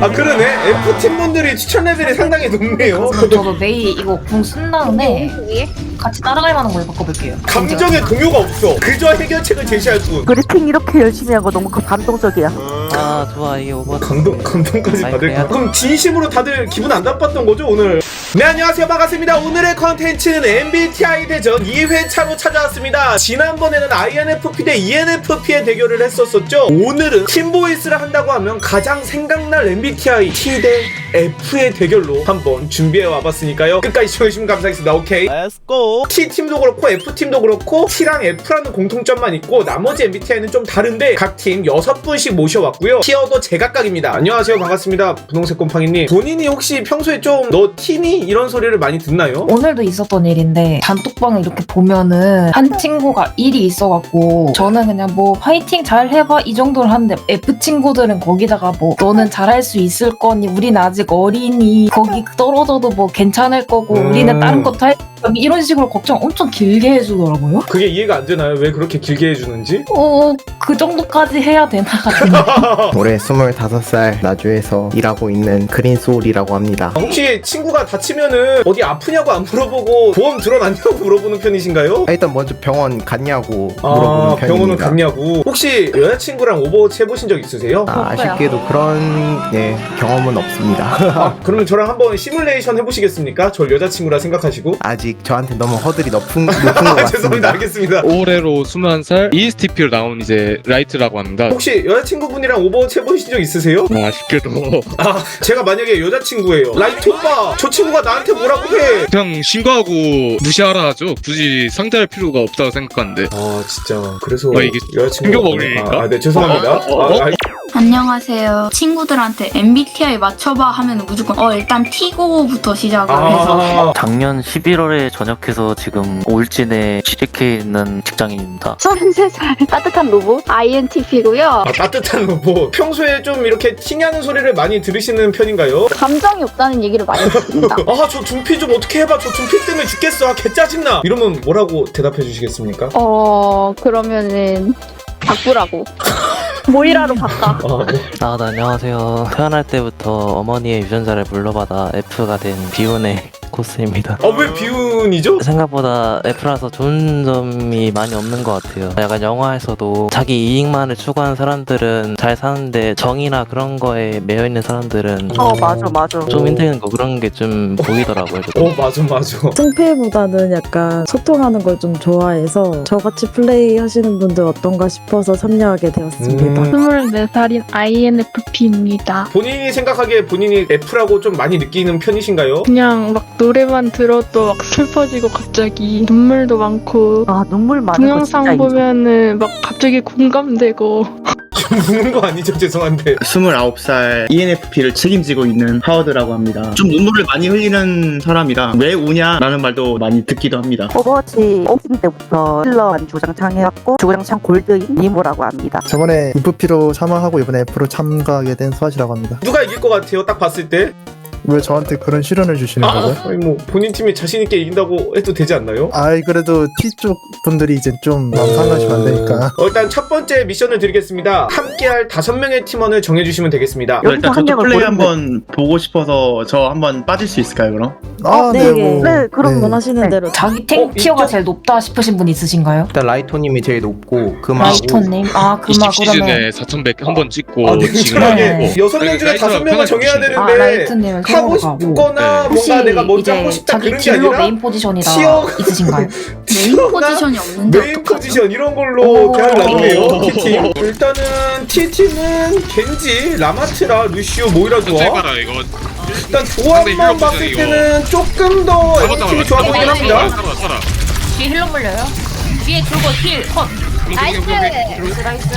아 그러네 F팀 분들이 추천 레벨이 상당히 높네요 그럼 저도 메이 이거 궁 쓴 다음에 같이 따라갈 만한 걸로 바꿔볼게요. 감정의 동요가 없어 그저 해결책을 제시할 뿐 브리핑 이렇게 열심히 한거 너무 그 감동적이야. 아 좋아 이게 오버 감동, 감동까지 아이, 받을까? 그래야 돼. 그럼 진심으로 다들 기분 안 나빴던 거죠 오늘? 네 안녕하세요 반갑습니다 오늘의 컨텐츠는 MBTI 대전 2회차로 찾아왔습니다 지난번에는 INFP 대 ENFP의 대결을 했었었죠 오늘은 팀보이스를 한다고 하면 가장 생각날 MBTI T 대 F의 대결로 한번 준비해 와봤으니까요 끝까지 시청해주시면 감사하겠습니다 오케이 렛츠고 T팀도 그렇고 F팀도 그렇고 T랑 F라는 공통점만 있고 나머지 MBTI는 좀 다른데 각 팀 6분씩 모셔왔고요. 티어도 제각각입니다. 안녕하세요. 반갑습니다. 분홍색 곰팡이님. 본인이 혹시 평소에 좀 너 T니? 이런 소리를 많이 듣나요? 오늘도 있었던 일인데 단톡방을 이렇게 보면은 한 친구가 일이 있어갖고 저는 그냥 뭐 화이팅 잘 해봐 이 정도를 하는데 F 친구들은 거기다가 뭐 너는 잘할 수 있을 거니 우린 아직 어리니 거기 떨어져도 뭐 괜찮을 거고 음. 우리는 다른 것도 할 이런 식으로 걱정 엄청 길게 해주더라고요. 그게 이해가 안 되나요? 왜 그렇게 길게 해주는지? 어, 그 정도까지 해야 되나 같은. 올해 25살 나주에서 일하고 있는 그린소울이라고 합니다. 아, 혹시 친구가 다치면은 어디 아프냐고 안 물어보고 보험 들어놨냐고 물어보는 편이신가요? 일단 먼저 병원 갔냐고 아, 물어보는 병원은 편입니다. 갔냐고. 혹시 여자친구랑 오버워치 해보신 적 있으세요? 아, 아쉽게도 그런 네, 경험은 없습니다. 아, 그러면 저랑 한번 시뮬레이션 해보시겠습니까? 저 여자친구라 생각하시고. 아직 저한테 너무 허들이 높은, 높은 것 아, 죄송합니다. 같습니다. 알겠습니다. 올해로 21살 ESTP로 나온 이제 라이트라고 합니다. 혹시 여자친구분이랑 오버워치 해보신 적 있으세요? 아, 아쉽게도 아, 제가 만약에 여자친구예요. 라이트 오빠, 저 친구가 나한테 뭐라고 해? 그냥 신고하고 무시하라 하죠. 굳이 상대할 필요가 없다고 생각하는데. 아, 진짜. 그래서 어, 이게 여자친구. 충격 먹으니까? 아, 네, 죄송합니다. 어? 어? 아, 아, 안녕하세요. 친구들한테 MBTI 맞춰봐 하면 무조건 어 일단 T고부터 시작을 해서 아, 작년 11월에 전역해서 지금 올진에 취직해 있는 직장인입니다 33살 따뜻한 로봇 INTP고요. 아, 따뜻한 로봇. 평소에 좀 이렇게 팅하는 소리를 많이 들으시는 편인가요? 감정이 없다는 얘기를 많이 듣습니다. 아, 저 둔피 좀 어떻게 해봐. 저 둔피 때문에 죽겠어. 아, 개 짜증나. 이러면 뭐라고 대답해 주시겠습니까? 어 그러면은 바꾸라고. 모이라로 바꿔. 아, 네. 아 네, 안녕하세요 태어날 때부터 어머니의 유전자를 물러받아 F가 된 비운의 코스입니다 아, 왜 비운이죠? 생각보다 F라서 좋은 점이 많이 없는 것 같아요. 약간 영화에서도 자기 이익만을 추구하는 사람들은 잘 사는데 정의나 그런 거에 매여 있는 사람들은 어 맞아 맞아. 좀 힘든 거 그런 게 좀 보이더라고요. 저도. 어, 맞아, 맞아. 승패보다는 약간 소통하는 걸 좀 좋아해서 저같이 플레이 하시는 분들 어떤가 싶어서 참여하게 되었습니다. 음. 24살인 INFP입니다. 본인이 생각하기에 본인이 F라고 좀 많이 느끼는 편이신가요? 그냥 막 노래만 들어도 막 슬퍼지고 갑자기 눈물도 많고 아 눈물 많은 거 진짜 동영상 인정. 보면은 막 갑자기 공감되고 좀 우는 거 아니죠? 죄송한데. 29살 ENFP를 책임지고 있는 하워드라고 합니다. 좀 눈물을 많이 흘리는 사람이라 왜 우냐라는 말도 많이 듣기도 합니다. 오버워치 오픈 때부터 힐러만 주장창 해왔고 주장창 골드인 니모라고 합니다. 저번에 인프피로 참여하고 이번에 F로 참가하게 된 수아시라고 합니다. 누가 이길 것 같아요? 딱 봤을 때? 왜 저한테 그런 실현을 주시는 거죠? 아니 뭐 본인 팀이 자신 있게 이긴다고 해도 되지 않나요? 아이 그래도 T 쪽 분들이 이제 좀 마음 상하시면 안 되니까. 어, 일단 첫 번째 미션을 드리겠습니다. 함께할 다섯 명의 팀원을 정해주시면 되겠습니다. 여기서 일단 한 저도 명을 플레이 고르면- 한번 보고 싶어서 저 한번 빠질 수 있을까요, 그럼? 아, 네, 뭐, 네, 그럼 네. 원하시는 대로. 자기 탱 어, 티어가 이쪽- 제일 높다 싶으신 분 있으신가요? 일단 라이토님이 제일 높고 금하고 라이터님. 아, 그마 20 그러면. 시즌에 4100 한 번 찍고 아, 지금 냉철하게 네. 여섯 명 중에 라이트가 다섯 명을 정해야 보시는데. 아, 되는데 라이트님은 하고 캐롤 가고. 싶거나 혹시 뭔가 내가 먼저 이제 하고 싶다 자기 그런 게 아니라 메인 포지션이다 티어- 있으신가요? 메인 포지션이 없는데 메인 어떡하죠? 포지션 이런 걸로 오. 대화를 나누네요 오. T팀 일단은 T팀은 겐지, 라마트라, 루시오, 모이라 제 조합 가라 이거. 일단 조합만 봤을 때는 조금 더 F팀이 좋아 보이긴 잡았다. 합니다 살아 살아. 뒤에 힐러 물려요? 뒤에 줄고 힐 컷. 나이스 나이스.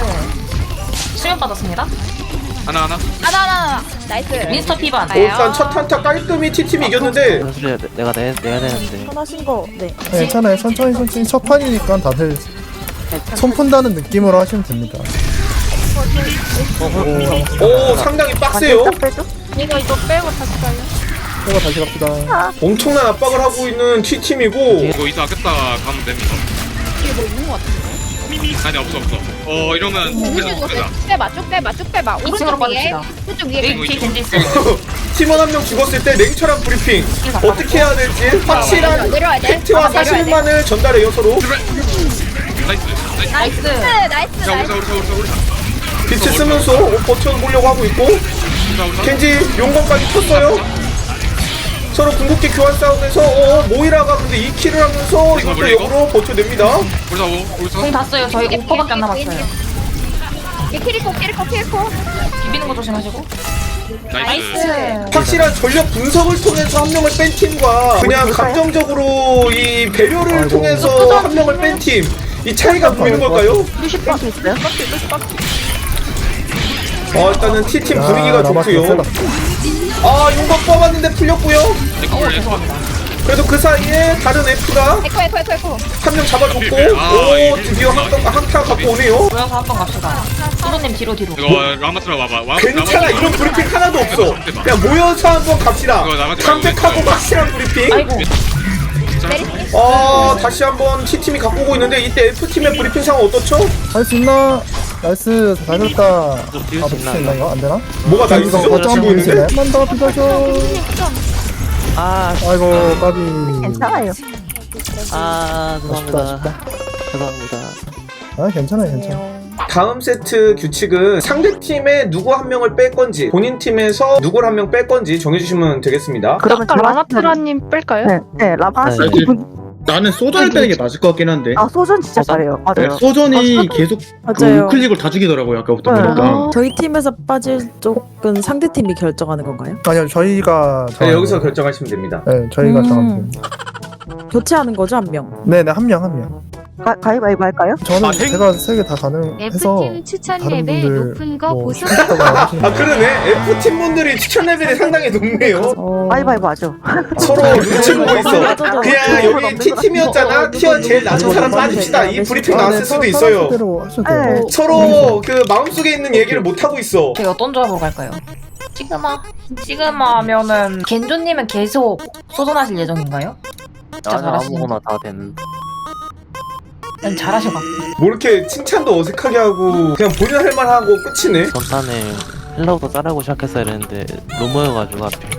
수면 받았습니다. 하나 하나. 하나 하나 나이스. 미스터 피반. 어, 일단 첫 한타 깔끔히 T팀이 이겼는데 소리 내가 내, 내야 되는데 편하신 거. 네. 네, 괜찮아요. 천천히 천천히 첫 판이니까 다들 손 푼다는 느낌으로 하시면 됩니다. 오 상당히 빡세요 빼죠? 이거 이거 빼고 다시 가요 이거 다시 갑시다. 엄청난 압박을 하고 있는 T팀이고 이거 이따 겠다 가면 됩니다. 아니 없어 없어. 어 이러면 쭉 그냥. 빼봐 쭉 빼봐 쭉 빼봐 오른쪽 위에 빠집시다. 오른쪽 위에 이거 뒤에. 겐지 있어요. 팀원 한 명 죽었을 때 냉철한 브리핑 어떻게 해야 될지 확실한 내려와야 돼 팩트와 아, 내려와야 돼. 사실만을 전달해요 서로 나이스 나이스. 나이스. 나이스 자 나이스 우리 사 우리 사 우리 사 우리 사. 빛을 쓰면서 버텨보려고 하고 있고 자 우리 사. 켄지 용검까지 쳤어요 서로 궁극기 교환 싸움에서 어, 모이라가 근데 2킬을 하면서 이것도? 역으로 버텨냅니다 우리 사 오- 우리 사. 공다 써요. 저희 5%밖에 안 남았어요. 얘 키리코 키리코 키리코 비비는 거 조심하시고. 나이스. 확실한 전력 분석을 통해서 한 명을 뺀 팀과 그냥 감정적으로 이 배려를 통해서 한 명을 뺀 팀 이 차이가 보이는 걸까요? 땡기 있어요? 어 일단은 T팀 아, 분위기가 좋고요. 아 용검 뽑았는데 풀렸고요 에코 에코. 그래도 그 사이에 다른 F가 에코 에코 에코 에코 한명 잡아줬고 아, 오 이게 드디어 한타 갖고 오네요 모여서 한번 갑시다. 소로님 뒤로 뒤로. 이거 라마스라 와봐. 와- 괜찮아 라마스라 이런 브리핑 하나도 없어 그냥 모여서 한번 갑시다 이거 나가지 탐색하고 말고. 확실한 브리핑 아이고. 어 다시 한번 T팀이 갖고 오고 있는데 이때 F팀의 브리핑 상황 어떻죠? 할 수 있나? 나이스 잘 됐다 아 띄울 수 붙일 수 있나? 있나 이거 안 되나? 뭐가? 거점 지고 있는데? 보이는데? 한번 더 비벼줘 아, 아이고 까비 괜찮아요. 아, 아쉽다 죄송합니다. 아쉽다 죄송합니다. 아 괜찮아요 괜찮아 다음 세트 규칙은 상대 팀에 누구 한 명을 뺄 건지 본인 팀에서 누구를 한명 뺄 건지 정해주시면 되겠습니다. 그러면 아까 라마트라님 뺄까요? 네, 네 라마 네. 분. 나는 소전을 빼는 게 맞을 것 같긴 한데. 아 소전 진짜 잘해요. 네, 맞아요. 소전이 계속 맞아요. 그 클릭을 다 죽이더라고요 아까부터 네. 보니까. 저희 팀에서 빠질 쪽은 상대 팀이 결정하는 건가요? 아니요 저희가 네, 정하는 여기서 거예요. 결정하시면 됩니다. 네 저희가 음. 정하면 됩니다 교체하는 거죠 한 명. 네네 한 명 한 명 가, 가위바위보 할까요? 저는 제가 세 개 다 가능해서 다른 분들 뭐 싶다고 하시는 아 그러네 F팀 분들이 추천 레벨이 상당히 높네요. 어... 가위바위보 하죠. 서로 눈치 보고 있어. 맞아요. 그냥 여기 T 팀이었잖아. 티어 제일 낮은 사람 빠집시다. 이 브리핑 나왔을 수도 있어요. 대로 하셔도 네. 돼요 서로 그 마음속에 있는 얘기를 못 하고 있어. 저희 어떤 조합으로 갈까요? 시그마? 시그마 하면은 겐조님은 계속 소전하실 예정인가요? 잘하시는 아무거나 다 되는. 난 잘하셔갖고 뭐 이렇게 칭찬도 어색하게 하고 그냥 본인 할 말 하고 끝이네. 전판에 힐러부터 자르고 시작했어야 했는데 로모여가지고 앞에.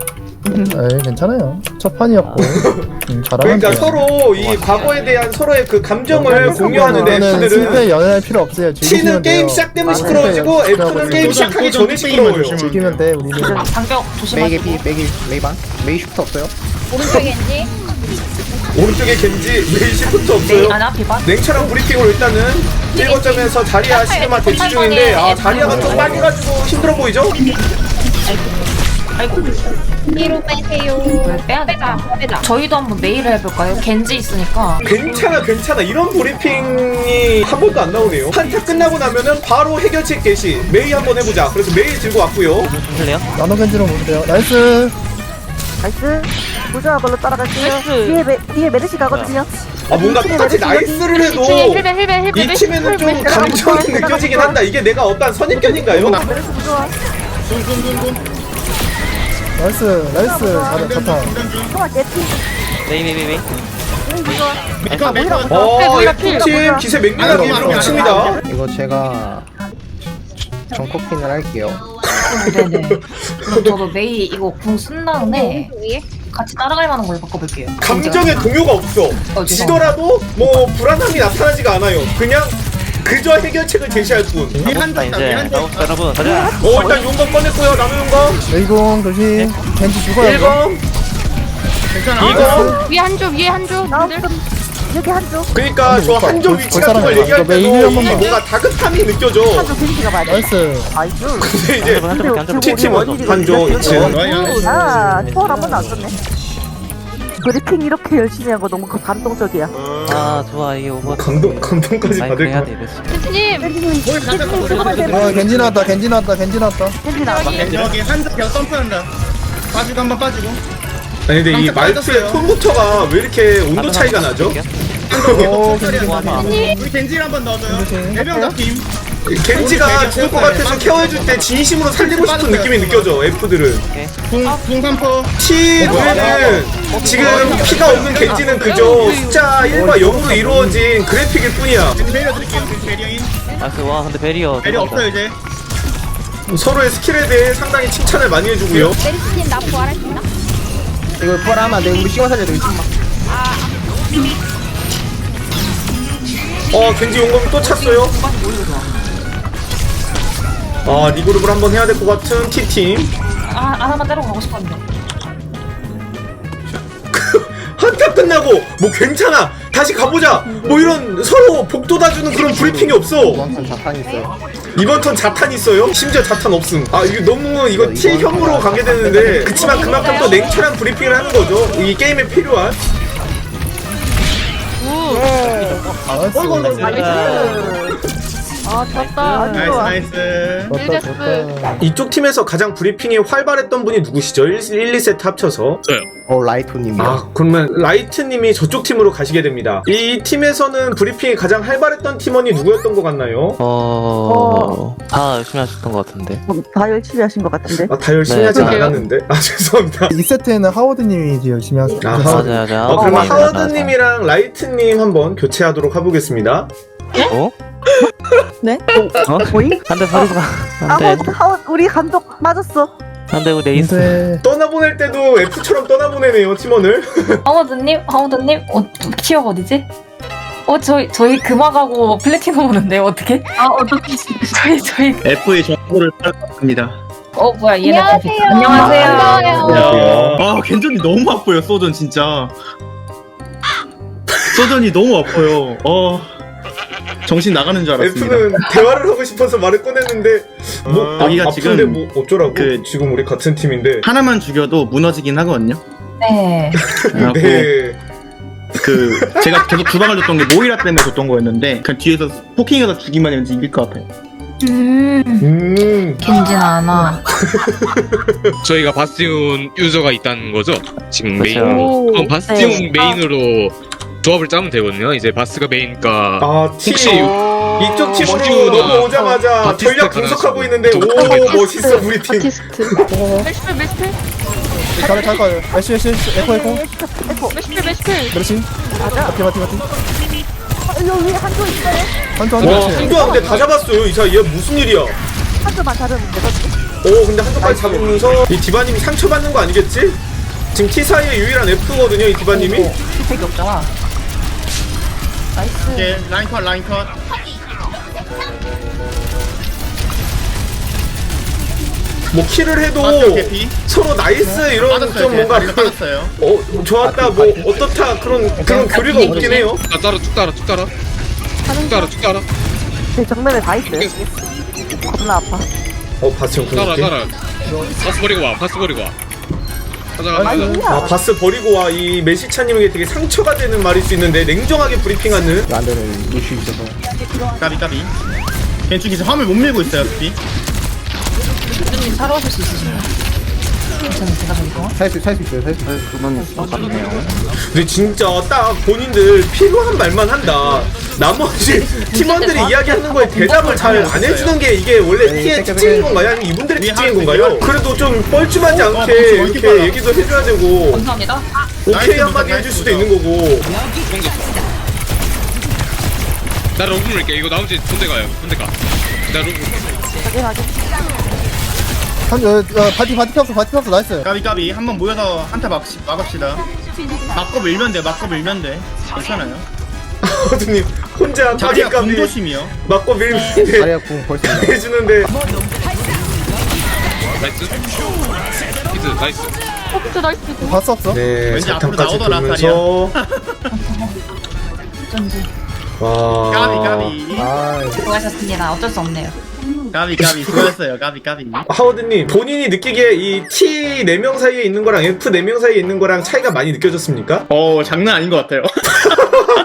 네 괜찮아요. 첫 판이었고. 음, 잘하면 그러니까 돼요. 서로 이 과거에 대한 서로의 그 감정을 저는 공유하는데 실패 F들은 연애할 필요 없어요. T는 즐기면 게임 돼요. 시작되면 아, 시끄러워지고 F는 게임 시작하기 전에 시끄러워요. 즐기면 돼 우리는. 장벽 메이게 조심하시고 피 메이게 메이반 메이 슈트 없어요? 오른쪽에 있니? 오른쪽에 겐지 메이시부터 메이 없어요. 아나 비반? 냉철한 브리핑으로 일단은 1거점에서 자리아 시그마 대치 중인데 아 자리아가 좀 빨개가지고 힘들어 보이죠? 아이고 뒤로 빼세요 왜 빼야 돼? 빼자 빼자 저희도 한번 메일을 해볼까요? 겐지 있으니까 괜찮아 괜찮아 이런 브리핑이 한 번도 안 나오네요 한타 끝나고 나면은 바로 해결책 개시 메이 한번 해보자 그래서 메이 들고 왔고요 플레이어? 나노 겐지로 보세요 나이스 나이스. 부조화 걸로 따라갈게요. 나이스. 뒤에 메, 뒤에 메르시 가거든요. 아 뭔가 똑같이 나이스를 해도 이 팀에는 좀 감정이 느껴지긴 한다 이게 내가 어떤 선입견인가요? 메르시 부조화. 나이스 나이스 좋다 좋아 개피. 메이 메이 메이 메이. 메이커 메이커. 어 F팀 기세 맹렬하게 밀어붙입니다 이거 제가 정커핀을 할게요 네네. 그럼 저도 메이 이거 궁 쓴 다음에 위에 같이 따라갈 만한 걸로 바꿔볼게요. 감정의 동요가 없어. 어, 지더라도 뭐 불안함이 나타나지가 않아요. 그냥 그저 해결책을 제시할 뿐. 나봅시다 이제. 나봅시다 여러분. 가자. 어 일단 용검 꺼냈고요. 남은 용검. 레이공 조심. 겐지 죽어요 이거. 1검 괜찮아. 2검 위에 한조 위에 한조. 좀 여기 한쪽. 그러니까 저볼 한조 볼 위치 같은 걸 얘기할 이거 때도 한 뭔가 다급함이 느껴져 한쪽 겐지가 봐야 돼. 나이스 아이고. 근데 이제 한조 한조 한조 T팀 원일이 한조 위치 아, 초월 한번 나왔었네. 브리핑 이렇게 열심히 한 거 너무 그 감동적이야. 아 좋아 이게 오버. 감동 감동까지 받을 그래야 거 돼 이랬어. 겐지님 겐지님, 겐지님 죽으면 돼. 어 겐지 나왔다 겐지 나왔다 겐지 나왔다 겐지 나와. 여기 한쪽 점프한다. 빠지고 한 번 빠지고. 아니 근데 이 말투의. 톤부터가 왜 이렇게 온도 차이가 나죠? 겐지 우리 겐지 한번 넣어줘요. 겐지. 네명 잡힘. 겐지가 죽을 것 같아서 케어해줄 때 진심으로 살리고 싶은 느낌이 느껴져 F들은. 궁궁 삼퍼 T 노래는 지금 피가 없는 겐지는 그저 숫자 1과 0으로 이루어진 그래픽일 뿐이야. 베리어 드릴게요 베리어인. 나이스 와 근데 베리어 베리어. 없어요 이제. 서로의 스킬에 대해 상당히 칭찬을 많이 해주고요. 메리스님 나 부활할 수 있나? 이거 안 돼. 우리 시간 살려야 돼. 어 겐지 용검 또 찼어요 아 리그룹을 한번 해야 될 것 같은 T팀 아 하나만 때려 가고 싶었는데. 한타 끝나고 뭐 괜찮아 다시 가보자 뭐 이런 서로 복돋아주는 그런 브리핑이 없어 이번 자판 있어요. 이번 턴 자탄 있어요? 심지어 자탄 없음 아 이거 너무 이거 T혐으로 가게 되는데 그치만 그만큼 또 냉철한 브리핑을 하는 거죠 이 게임에 필요한 아 졌다. 나이스 좋다 이쪽 팀에서 가장 브리핑이 활발했던 분이 누구시죠? 1, 1 2세트 합쳐서 저요. 어 라이토님이요. 아 그러면 라이트님이 저쪽 팀으로 가시게 됩니다 이 팀에서는 브리핑이 가장 활발했던 팀원이 누구였던 것 같나요? 어... 다 열심히 하셨던 것 같은데 어, 다 열심히 하신 것 같은데. 아, 다 열심히 네, 하진 그러게요. 않았는데 아 죄송합니다 2세트에는 하워드님이 이제 열심히 하세요 아, 맞아 맞아 어, 그러면 맞아. 하워드님이랑 라이트님 한번 교체하도록 해보겠습니다 어? 네? 어? 뭐이? 한대 버리고 아, 안돼 하워, 우리 감독 맞았어. 안돼 우리 근데 떠나보낼 때도 F처럼 떠나보내네요 팀원을 하워드님, 하워드님, 어, 티어 어디지? 어, 저희, 저희 금화가고 플래티넘 오는데, 어떻게? 아 어떻게 저희, 저희, F의 정보를 찾았습니다 어, 뭐야, 얘네. 안녕하세요. 안녕하세요. 반가워요. 아 겐전이 너무 아파요 소전 진짜 소전이 너무 아파요 어 정신 나가는 줄 알았습니다 F는 대화를 하고 싶어서 말을 꺼냈는데 뭐 아, 여기가 아픈데 지금 뭐 어쩌라고 그- 지금 우리 같은 팀인데 하나만 죽여도 무너지긴 하거든요 네. 그래갖고 네 그 제가 계속 주방을 줬던 게 모이라 때문에 줬던 거였는데 그냥 뒤에서 포킹해서 죽이만 하면 이길 것 같아요 음, 음, 겐진 않아. 저희가 바스티온 유저가 있다는 거죠? 지금 그쵸. 메인으로. 그럼 바스티온 네. 메인으로 조합을 짜면 되거든요. 이제 바스가 메인이니까 아 T 혹시 이쪽 팀으로 머지우나 넘어오자마자 바티스타 전략 분석하고 가능하시면 있는데 좀오 가능할까요? 멋있어 우리 팀 아티스트. 메시필 메시필 잘해 잘 거예요 애쉬 애쉬 애쉬. 에코 에코 메시필 메시필. 메르시 바티 바티 바티 여기 한조 있어요. 한조 와 한조 한조 한대 다 잡았어요 이 사이에 무슨 일이야 한조만 자르면 되거든. 오 근데 한조까지 잡으면서 이 디바님이 상처 받는 거 아니겠지? 지금 T 사이의 유일한 F거든요 이 디바님이 되게 없잖아. 나이스. 이제 라인 컷 라인 컷. 뭐 킬을 해도 개피 서로 나이스 이런 빠졌어요 좀 뭔가 빠졌어요. 어 좋았다. 뭐 어떻다. 그런 그런 교류가 없긴 해요. 아, 따라 쭉 따라 쭉 따라. 쭉 따라 쭉 따라. 제 정면에 다 있어요. 겁나 아파. 어 바스형 따라 그렇게 따라. 바스 버리고 와 바스 버리고 와 가자 가자 가자 아니야. 아 바스 버리고 와 이 메시차님에게 되게 상처가 되는 말일 수 있는데 냉정하게 브리핑하는 란드는 루시 있어서. 까비 까비 괜찮 이제 화물 못 밀고 있어요 스피 님 사러 오실 수 있으신가요? 괜찮은 제가 동안? 살수 살수 있어요. 살수 있어요. 근데 진짜 딱 본인들 필요한 말만 한다 나머지 팀원들이 이야기하는 거에 대답을 잘 안 해주는 게 이게 원래 T의 특징인 건가요? 아니면 이분들의 특징인 건가요? 그래도 좀 뻘쭘하지 않게 이렇게 얘기도 해줘야 되고 감사합니다. 오케이 한마디 해줄 수도 있는 거고 나 로브 물게 이거 나머지 군대 가요 군대 가나 로브 확인 확인. 한조 어, 어, 바티 바티 폈어 바티 폈어 나이스 까비 까비. 한 번 모여서 한타 막, 막읍시다. 막고 밀면 돼 막고 밀면 돼. 괜찮아요. 허드님 혼자 자기가 타격감이 군조심이요. 맞고 밀는데 다리가 궁 벌써. 해주는데. 나이스. 히트 나이스. 어 진짜 나이스. 봤어 없어? 네 왠지 앞으로 사탕까지 나오더라, 돌면서. 어쩐지. 와. 까비 까비. 아 수고하셨습니다. 어쩔 수 없네요. 까비 까비 수고했어요 까비 까비 하워드님 본인이 느끼기에 이 T 4명 사이에 있는 거랑 F 4명 사이에 있는 거랑 차이가 많이 느껴졌습니까? 어 장난 아닌 것 같아요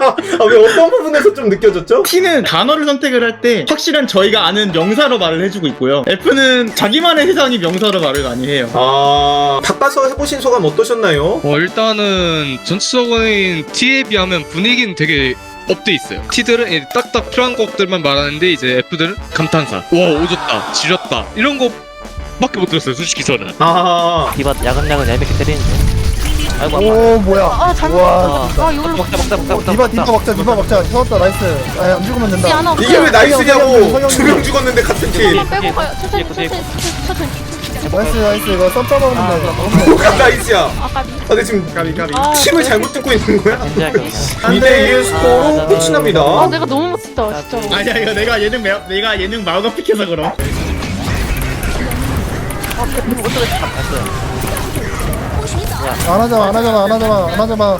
아, 왜 어떤 부분에서 좀 느껴졌죠? T는 단어를 선택을 할 때 확실한 저희가 아는 명사로 말을 해주고 있고요 F는 자기만의 세상이 명사로 말을 많이 해요 아 바꿔서 해보신 소감 어떠셨나요? 어 일단은 전체적인 T에 비하면 분위기는 되게 업돼 있어요. T들은 딱딱 필요한 것들만 말하는데 이제 F들은 감탄사. 와 오졌다, 지렸다. 이런 거밖에 못 들었어요. 솔직히 저는. 아. 디바 야금야금 얄밉게 때리는데. 아이고 아파 오 뭐야. 아 잘못 와아 이걸로 먹자 먹자 먹자 어, 먹자 디바 디바 먹자 디바 먹자. 태웠다 나이스. 아안 죽으면 된다. 하나 이게 왜 나이스냐고 두 명 죽었는데 같은 팀. 한번 빼고 가요. 천천히 천천히 천천히 나이스 나이스. 이거 썸 따먹는다 뭐가 나이스야 아까 미 아 근데 지금 가비 가비. 아, 팀을 잘못 듣고 있는 거야? 진짜 그냥 2대2의 스코어로 끝이 납니다. 아 내가 너무 멋있다 진짜. 아니야 이거 내가 예능 매, 내가 예능 마우가 픽해서 그럼. 안 하잖아 안 하잖아 안 하잖아 안 하잖아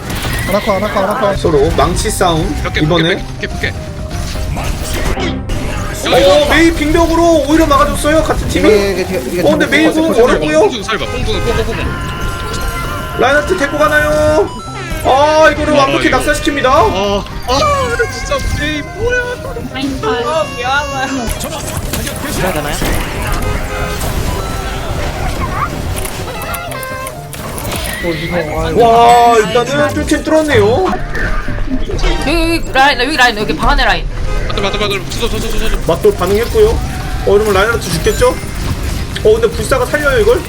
안 하고 안 하고 안 하고. 서로 망치 싸움 이번에? 몇개 몇 개어 메이 빙벽으로 오히려 막아줬어요 같은 팀이 어 근데 메이 공 어렵고요 살봐. 뽕뽕뽕. 라인하트 데리고 가나요 아 이거를 완벽히 이거. 낙사시킵니다 아, 아 진짜 에이 뭐야? 되나요? 와 일단은 뚫긴 뚫었네요 여기 여기 라인 여기 라인 여기 방 안에 라인 맞다 맞다 맞다. 저저 저저 맞돌 반응했고요 어 이러면 라인하트 죽겠죠? 어 근데 불사가 살려요 이걸?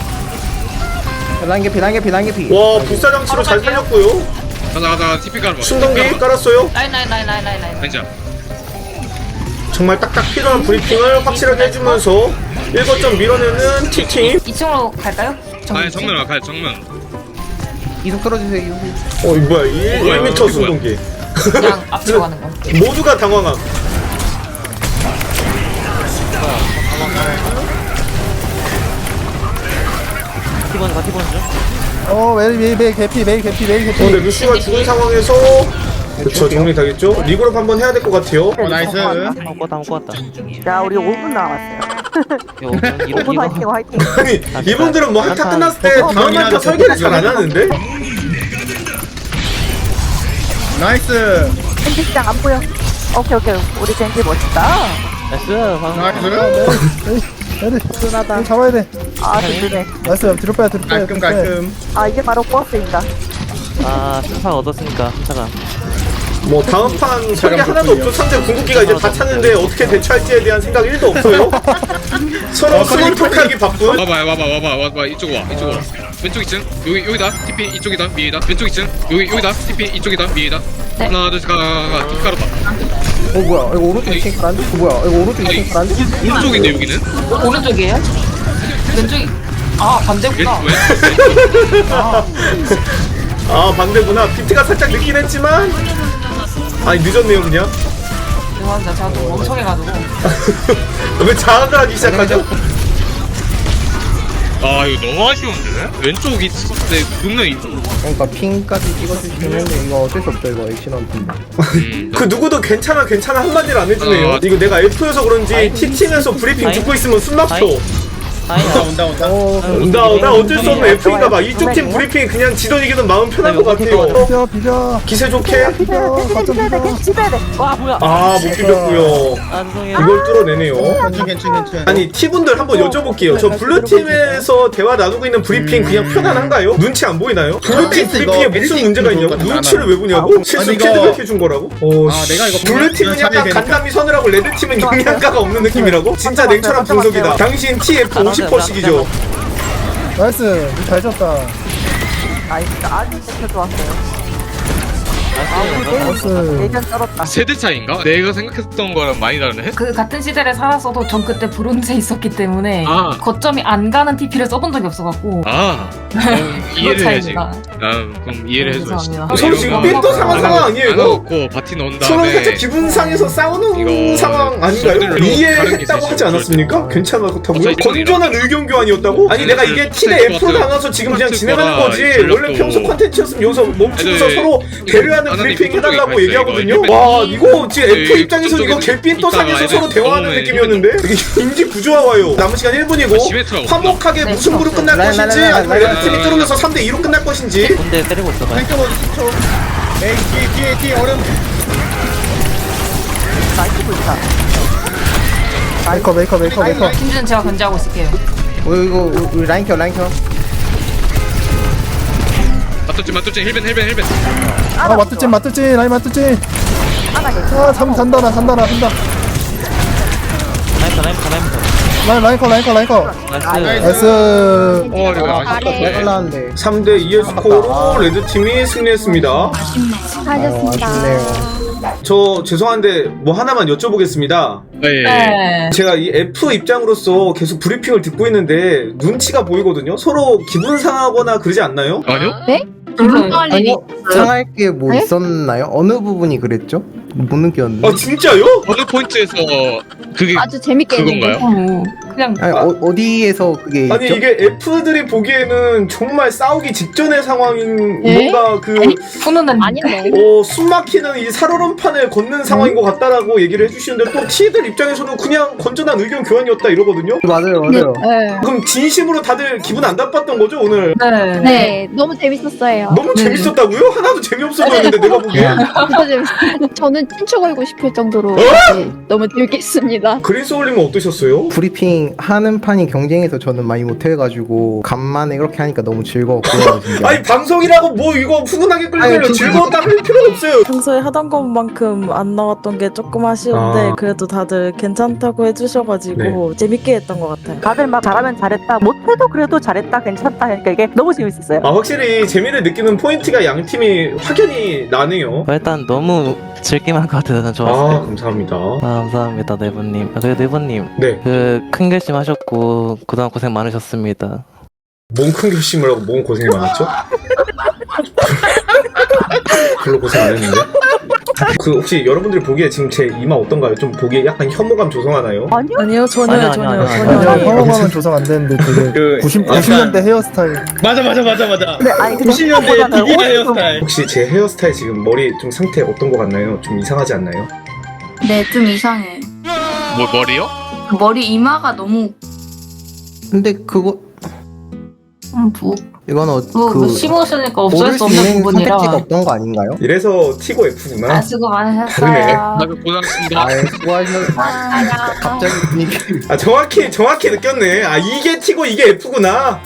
난개피 난개피 난개피 와 불사 장치로 잘 살렸고요 가자 가자 TP 거. 순동기 깔았어요 라인 라인 라인 라인 라인 라인 진짜. 정말 딱딱 필요한 브리핑을 확실하게 해주면서 1거점 밀어내는 T팀 2층으로 갈까요? 아 정면 와, 가 정면. 이속 떨어주세요 이속 어 이거 뭐야 1, 뭐야, 1m 이거 순동기 그냥 앞으로 가는 거 모두가 당황함 티본 가 티본 중어 메이 메이 메이 개피 메이 개피 메이 어, 근데 개피 루시가 죽은 상황에서 그쵸 정리되겠죠? 리그룹 한번 해야 될 것 같아요 어 나이스. 아무것도 아무것도 자 우리 5분 남았어요 이거 이거 5분 화이팅 화이팅. 아니 이분들은 뭐 한타 끝났을 때 다음 한타 설계를 잘 안 하는데? 나이스. 젠지 시장 안 보여. 오케이 오케이. 우리 젠지 멋있다. 나이스 나이스. 이거 잡아야 돼. 아 든든해. 나이스 뒤로 빼 뒤로 빼 깔끔 뒤로 빼. 깔끔. 아 이게 바로 버스입니다 아 순사 얻었으니까 순사가 뭐 다음 판 설계 하나도 없죠. 상대 궁극기가 이제 다 찼는데 어떻게 대처할지에 대한 생각 1도 없어요. 서로 스몰 톡하기 바쁜. 와봐 와봐 와봐 와봐 이쪽 와 이쪽 와. 왼쪽 2층 여기 여기다. TP 이쪽이다 위에다. 왼쪽 2층 여기 여기다. TP 이쪽이다 위에다. 하나 둘셋가가가 TP 깔아봐. 어 뭐야? 이거 오른쪽 2층 파란데? 어 뭐야? 이거 오른쪽 2층 파란데? 오른쪽인데 여기는? 오른쪽이에요? 왼쪽이 아왼 반대구나. 왜? 아 반대구나. 비트가 살짝 늦긴 했지만 아니 늦었네요 그냥 죄송합니다 제가 좀 멍청해가지고 왜 자학을 하기 시작하죠? 아 이거 너무 아쉬운데? 왼쪽이 내 눈에 있. 그러니까 핑까지 찍어주시는데 이거 어쩔 수 없죠 이거 액션원 팀 음. 그 누구도 괜찮아 괜찮아 한마디를 안 해주네요 어. 이거 내가 F여서 그런지 T팀에서 브리핑 듣고 있으면 숨 막혀 다행이다 온다 온다. 나, 나 어쩔 수 없는 F인가 봐. 이쪽 팀 브리핑 그냥 지던 이기던 마음 편한 것 같아요. 비벼 비벼 기세 좋게? 돼 겐지 비벼야 돼 돼와 뭐야. 아못 비볐고요. 아 이걸 뚫어내네요. 괜찮 괜찮 괜찮. 아니 T분들 한번 여쭤볼게요. 저 블루팀에서 대화 나누고 있는 브리핑 그냥 편안한가요? 눈치 안 보이나요? 블루팀 아, 이거 브리핑에 무슨 문제가 있냐고? 눈치를 왜 보냐고? 실수 아니, 이거- 캐드백 해준 거라고? 어, 아, 내가 이거 블루팀은 약간 참여되니까. 간담이 서늘하고 레드팀은 영양가가 없는 느낌이라고? 진짜 냉철한 분석이다. 당신 TF 50%씩이죠. 나이스 잘 졌다. 나이스 아주 진짜 좋았어요 예전 쩔었다 세대 차인가? 내가 생각했던 거랑 많이 다르네. 그 같은 시대를 살았어도 전 그때 브론즈에 있었기 때문에 아. 거점이 안 가는 TP를 써본 적이 없어갖고 아 그럼 이해를 해야지. 아 그럼 이해를 해줘야지. 죄송합니다. 서로 지금 삔또 상한 상황 아니에요 이거? 안아놓고 바티 넣은 서로 다음에 살짝 기분 상해서 싸우는 이거 상황 아닌가요? 다른 이해했다고 게 하지 않았습니까? 괜찮다고요? 어차피 건전한 의견 교환이었다고? 아니 내가 이게 T 대 네, F로 네, 나눠서 지금 그냥 네, 진행하는 네, 거지 네, 원래 네, 평소 네, 컨텐츠였으면 여기서 멈추고서 네, 서로 배려하는 브리핑 이쪽에 해달라고 얘기하거든요. 와 이거 지금 네, F 입장에서 이거 이쪽에 갤빈 또 있다가 상에서 이제 서로 대화하는 너무 느낌이었는데? 이게 인지 구조화 와요. 남은 시간 1분이고 시메트라고 화목하게 네, 무승부로 없어요. 끝날 것인지 아니면 라인, 레드 팀이 라인. 뚫으면서 3대 2로 끝날 것인지. 군대 때리고 있어 10초. 에이 뒤에 뒤에 뒤에 얼음. 나이스 불사 메이커 메이커 메이커 메이커. 힘든 제가 견제하고 있을게요. 어 이거 우리 라인 켜 라인 켜 맞췄지 맞췄지 힐벤 힐벤 힐벤. 아 맞tus지 맞tus지 라인 맞tus지 아, 잠 잔다 나 잔다 나 잔다. 라인터 라인터 라인터 라인 라인 컷 라인 컷 라인 컷. 나이스 나이스. 어 이거 아쉽다 올라왔는데 3대 2의 스코어로 레드팀이 승리했습니다. 아쉽네. 아쉽네요 저 죄송한데 뭐 하나만 여쭤보겠습니다. 네. 네. 제가 이 F 입장으로서 계속 브리핑을 듣고 있는데 눈치가 보이거든요. 서로 기분 상하거나 그러지 않나요? 아니요? 기분 상할 일이 아니요 상할 게뭐 있었나요? 어느 부분이 그랬죠? 못 느꼈는데 아 진짜요? 어느 포인트에서 그게 아주 재밌게 그건가요? 어, 그냥 아니 어, 어디에서 그게 아니 있죠? 이게 F들이 보기에는 정말 싸우기 직전의 상황인 에? 뭔가 그 푸는 아닌데. 어, 숨 막히는 이 살얼음판을 걷는 상황인 것 같다라고 얘기를 해주시는데 또 T들 입장에서는 그냥 건전한 의견 교환이었다 이러거든요. 맞아요 맞아요 네. 그럼 진심으로 다들 기분 안 나빴던 거죠 오늘? 네. 네, 너무 재밌었어요. 너무 네. 재밌었다고요? 하나도 재미없어 보였는데 내가 보기엔 진짜 재밌었어요. 저는 친추 걸고 싶을 정도로 네, 너무 재밌겠습니다. 그린 소울님은 어떠셨어요? 브리핑 하는 판이 경쟁에서 저는 많이 못해가지고 간만에 그렇게 하니까 너무 즐거웠고요 진짜 아니 방송이라고 뭐 이거 훈훈하게 아니, 진짜. 즐거웠다 할 필요는 없어요 평소에 하던 것만큼 안 나왔던 게 조금 아쉬운데 아. 그래도 다들 괜찮다고 해주셔가지고 재밌게 했던 것 같아요. 다들 막 잘하면 잘했다 못해도 그래도 잘했다 괜찮다 하니까 이게 너무 재밌었어요 아 확실히 재미를 느끼는 포인트가 양 팀이 확연히 나네요. 어, 일단 너무 즐기만 것 같아서 아 좋았어요. 감사합니다. 아, 감사합니다 네분님. 아, 그리고 네분님. 네. 그 큰 결심 하셨고 그동안 고생 많으셨습니다. 몸큰 결심을 하고 몸 고생이 많았죠? 별로 고생 안 했는데 그 혹시 여러분들이 보기에 지금 제 이마 어떤가요? 좀 보기에 약간 혐오감 조성하나요? 아니요 아니요 전혀요 아니요, 전혀요 아니요, 아니요. 전혀. 아니요 황호감은 조성 안 되는데 되게 그 90 약간- 90년대 헤어스타일. 맞아 맞아 맞아 맞아 근데 아니 근데 90년대 생각보다는 비기나 옷이 좀- 헤어스타일 혹시 제 헤어스타일 지금 머리 좀 상태 어떤 것 같나요? 좀 이상하지 않나요? 네, 좀 이상해. 뭐 머리요? 그 머리 이마가 너무 근데 그거 음, 뭐, 이건 어, 뭐, 그뭐 심으시니까 없을 모를 수 수 없는 있는 부분이라. 선택지가 없던 거 아닌가요? 이래서 T고 F구나 아, 수고 다르네. 많으셨어요. 나도 고생하셨습니다 아 수고하셨 갑자기 분위기 아 정확히 정확히 느꼈네 아 이게 T고 이게 F구나